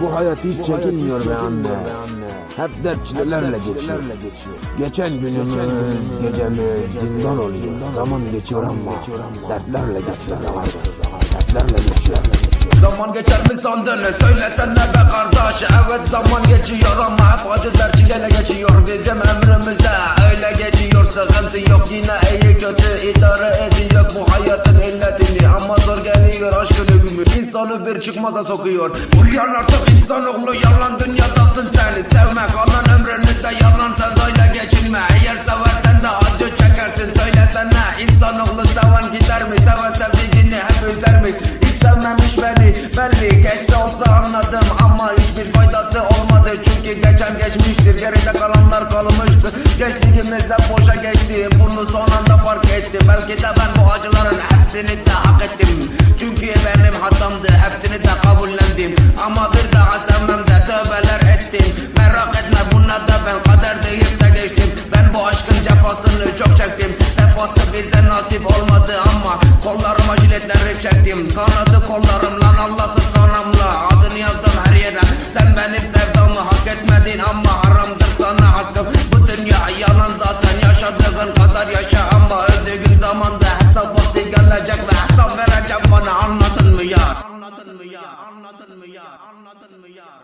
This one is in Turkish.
Bu hayat hiç çekilmiyor be anne. Hep dert çilelerle geçiyor. Geçen günümüz, gecemiz zindan oluyor. Zaman geçiyor ama dertlerle geçiyor. Dertlerle geçiyor. Zaman geçer mi sandın söylesene be kardeş Evet zaman geçiyor ama hep acı dert çile geçiyor Bizim ömrümüzde öyle geçiyor Sıkıntı yok yine iyi kötü idare ediyor Bu hayatın illetini ama zor geliyor hükmü İnsanı bir çıkmaza sokuyor. Uyan artık insanoğlu yalan dünyadasın seni Sevmek alan ömrünüzde yalan sözüyle geçinme. Eğer seversen de acı çekersin. Söylesene İnsanoğlu seven gider mi? Seven sevdiğini hep üzer mi? Hiç sevmemiş beni. Belli Geçti olsa anladım ama hiçbir faydası olmadı. Çünkü geçen geçmiştir. Geride kalanlar kalmıştır Gençliğimiz hep boşa geçti. Bunu son anda fark etti. Belki de ben bu acıların hepsini de hak ettim hatamdı hepsini de kabullendim. Ama bir daha sevmem de tövbeler ettim. Merak etme buna da ben kader deyip de geçtim. Ben bu aşkın cefasını çok çektim. Sefası bize nasip olmadı ama Kollarıma jiletleri çektim. Kanadı kollarımla Allahsız kanamla Adını yazdım her yere. Sen benim sevdamı hak etmedin ama haramdır sana hakkım. Bu dünya yalan zaten yaşadığın kadar yaşa Ama öldüğün zaman da hesap vakti gelecek Ve hesap vereceğim আন্নাতাল মিয়ার আন্নাতাল মিয়ার